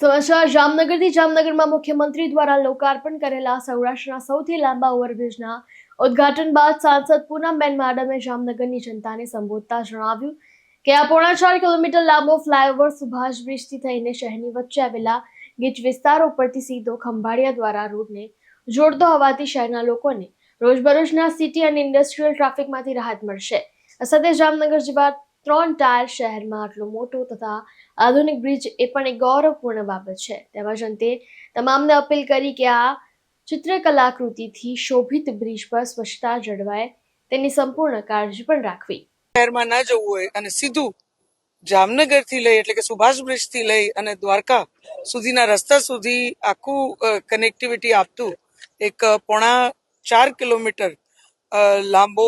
સમાચાર, જામનગરથી જામનગરમાં મુખ્યમંત્રી દ્વારા લોકાર્પણ કરેલા સૌરાષ્ટ્રના સૌથી લાંબા ઓવરબ્રિજના ઉદ્ઘાટન બાદ સાંસદ પૂનમબેન માડમે જામનગરની જનતાને સંબોધતા જણાવ્યું કે આ પોણા ચાર કિલોમીટર લાંબો ફ્લાયઓવર સુભાષ બ્રિજથી થઈને શહેરની વચ્ચે આવેલા ગીચ વિસ્તારો પરથી સીધો ખંભાળિયા દ્વારા રોડને જોડતો હોવાથી શહેરના લોકોને રોજબરોજના સિટી અને ઇન્ડસ્ટ્રીયલ ટ્રાફિકમાંથી રાહત મળશે. સાથે જામનગર જેવા ત્રણ ટાયર શહેરમાં આટલો મોટો તથા આધુનિક બ્રિજ એ પણ એક ગૌરવપૂર્ણ બાબત છે. તેમજ અંતે તમામને અપીલ કરી કે આ ચિત્રકલાકૃતિથી શોભિત બ્રિજ પર સ્વચ્છતા જળવાય તેની સંપૂર્ણ કાળજી પણ રાખવી. શહેરમાં ના જવું હોય અને સીધું જામનગરથી લઈ એટલે કે સુભાષ બ્રિજથી લઈ અને દ્વારકા સુધીના રસ્તા સુધી આખું કનેક્ટિવિટી આપતું એક પોણા ચાર કિલોમીટર લાંબો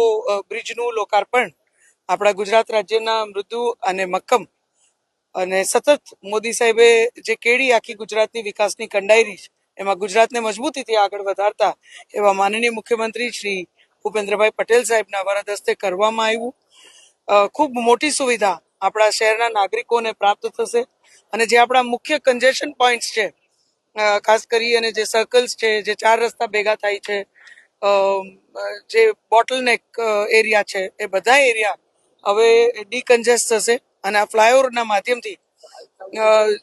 બ્રિજનું લોકાર્પણ આપણા ગુજરાત રાજ્યના મૃદુ અને મક્કમ અને સતત મોદી સાહેબે જે કેડી આખી ગુજરાતની વિકાસની કંડાયરી છે, એમાં ગુજરાતને મજબૂતીથી આગળ વધારતા એવા માનનીય મુખ્યમંત્રી શ્રી ભૂપેન્દ્રભાઈ પટેલ સાહેબના વરદ હસ્તે કરવામાં આવ્યું. ખૂબ મોટી સુવિધા આપણા શહેરના નાગરિકોને પ્રાપ્ત થશે અને જે આપણા મુખ્ય કન્જેશન પોઈન્ટ્સ છે ખાસ કરી અને જે સર્કલ્સ છે, જે ચાર રસ્તા ભેગા થાય છે જે બોટલનેક એરિયા છે, એ બધા એરિયા હવે ડીકન્જેસ્ટ થશે અને આ ફ્લાયઓવરના માધ્યમથી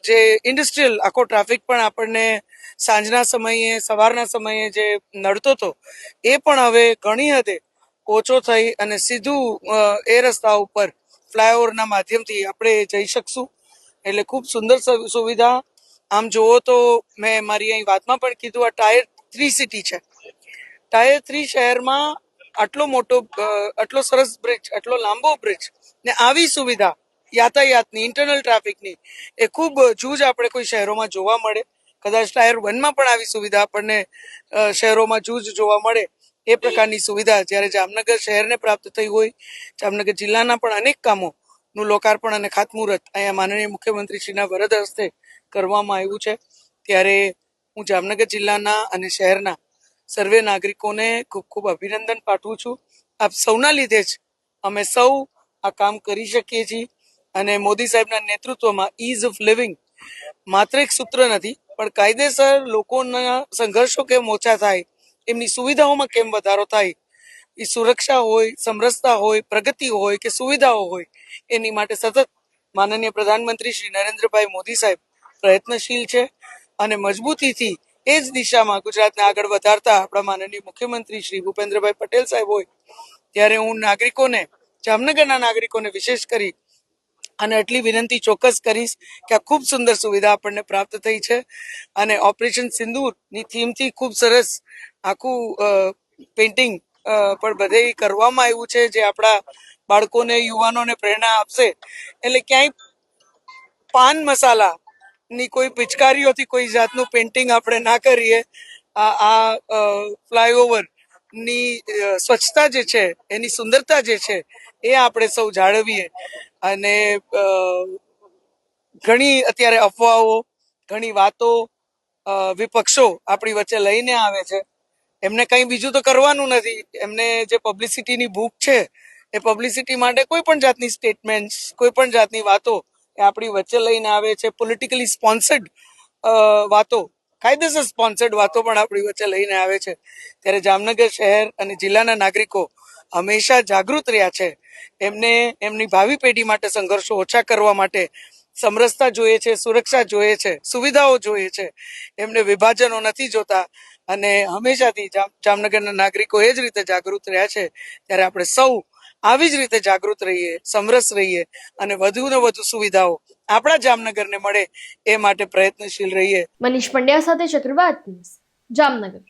જે ઇન્ડસ્ટ્રીયલ આખો ટ્રાફિક પણ આપણને સાંજના સમયે, સવારના સમયે જે નડતો હતો, એ પણ હવે ઘણી હદે ઓછો થઈ અને સીધું એ રસ્તા ઉપર ફ્લાયઓવરના માધ્યમથી આપણે જઈ શકશું. એટલે ખૂબ સુંદર સુવિધા. આમ જુઓ તો મેં મારી અહીં વાતમાં પણ કીધું, આ ટાયર થ્રી સિટી છે. ટાયર થ્રી શહેરમાં આટલો મોટો આટલો સરસ બ્રિજ આટલો લાંબો બ્રિજ ને આવી સુવિધા યાતાયાતની ઇન્ટરનલ ટ્રાફિકની એ ખૂબ જૂજ આપણે કોઈ શહેરોમાં જોવા મળે. કદાચ ટાયર વનમાં પણ આવી સુવિધા આપણને શહેરોમાં જૂજ જોવા મળે એ પ્રકારની સુવિધા. જ્યારે જામનગર શહેરને પ્રાપ્ત થઈ હોય, જામનગર જિલ્લાના પણ અનેક કામોનું લોકાર્પણ અને ખાતમુહૂર્ત અહીંયા માનનીય મુખ્યમંત્રી શ્રીના વરદ હસ્તે કરવામાં આવ્યું છે. ત્યારે હું જામનગર જિલ્લાના અને શહેરના સર્વે નાગરિકોને ખૂબ ખૂબ અભિનંદન પાઠવું છું. આપ સૌના લીધે જ અમે સૌ આ કામ કરી શકીએ છીએ અને મોદી સાહેબના નેતૃત્વમાં ઇઝ ઓફ લિવિંગ માત્ર એક સૂત્ર નથી, પણ કાયદેસર લોકોના સંઘર્ષો કેમ ઓછા થાય, એમની સુવિધાઓમાં કેમ વધારો થાય, એ સુરક્ષા હોય, સમરસતા હોય, પ્રગતિ હોય કે સુવિધાઓ હોય, એની માટે સતત માનનીય પ્રધાનમંત્રી શ્રી નરેન્દ્રભાઈ મોદી સાહેબ પ્રયત્નશીલ છે અને મજબૂતીથી એ જ દિશામાં ગુજરાતને આગળ વધારતા આપણા માનનીય મુખ્યમંત્રી શ્રી ભૂપેન્દ્રભાઈ પટેલ સાહેબ હોય, ત્યારે હું નાગરિકોને, જામનગરના નાગરિકોને વિશેષ કરી અને એટલી વિનંતી ચોક્કસ કરીશ કે આ ખૂબ સુંદર સુવિધા આપણને પ્રાપ્ત થઈ છે અને ઓપરેશન સિંદૂરની થીમથી ખૂબ સરસ આખું પેઇન્ટિંગ પણ બધે કરવામાં આવ્યું છે જે આપણા બાળકોને, યુવાનોને પ્રેરણા આપશે. એટલે ક્યાંય પાન મસાલા ની કોઈ પિચકારીઓથી કોઈ જાતનું પેઇન્ટિંગ આપણે ના કરીએ, આ ફ્લાયઓવરની સ્વચ્છતા જે છે, એની સુંદરતા જે છે, એ આપણે સૌ જાળવીએ. અને ઘણી અત્યારે અફવાઓ, ઘણી વાતો વિપક્ષો આપણી વચ્ચે લઈને આવે છે. એમને કંઈ બીજું તો કરવાનું નથી. એમને જે પબ્લિસિટીની ભૂખ છે, એ પબ્લિસિટી માટે કોઈ પણ જાતની સ્ટેટમેન્ટ કોઈ પણ જાતની વાતો એ આપણી વચ્ચે લઈને આવે છે પોલિટિકલી સ્પોન્સર્ડ વાતો, કાયદેસર સ્પોન્સર્ડ વાતો પણ આપણી વચ્ચે લઈને આવે છે. ત્યારે જામનગર શહેર અને જિલ્લાના નાગરિકો હંમેશા જાગૃત રહ્યા છે. એમને, એમની ભાવિ પેઢી માટે સંઘર્ષો ઓછા કરવા માટે સમરસતા જોઈએ છે, સુરક્ષા જોઈએ છે, સુવિધાઓ જોઈએ છે. એમને વિભાજનો નથી જોતા અને હંમેશાથી જામ, જામનગરના નાગરિકો એ જ રીતે જાગૃત રહ્યા છે. ત્યારે આપણે સૌ આવી જ રીતે જાગૃત રહીએ, સમરસ રહીએ અને વધુ ને વધુ સુવિધાઓ આપણા જામનગરને મળે એ માટે પ્રયત્નશીલ રહીએ. મનીષ પંડ્યા સાથે ચક્રવાત જામનગર.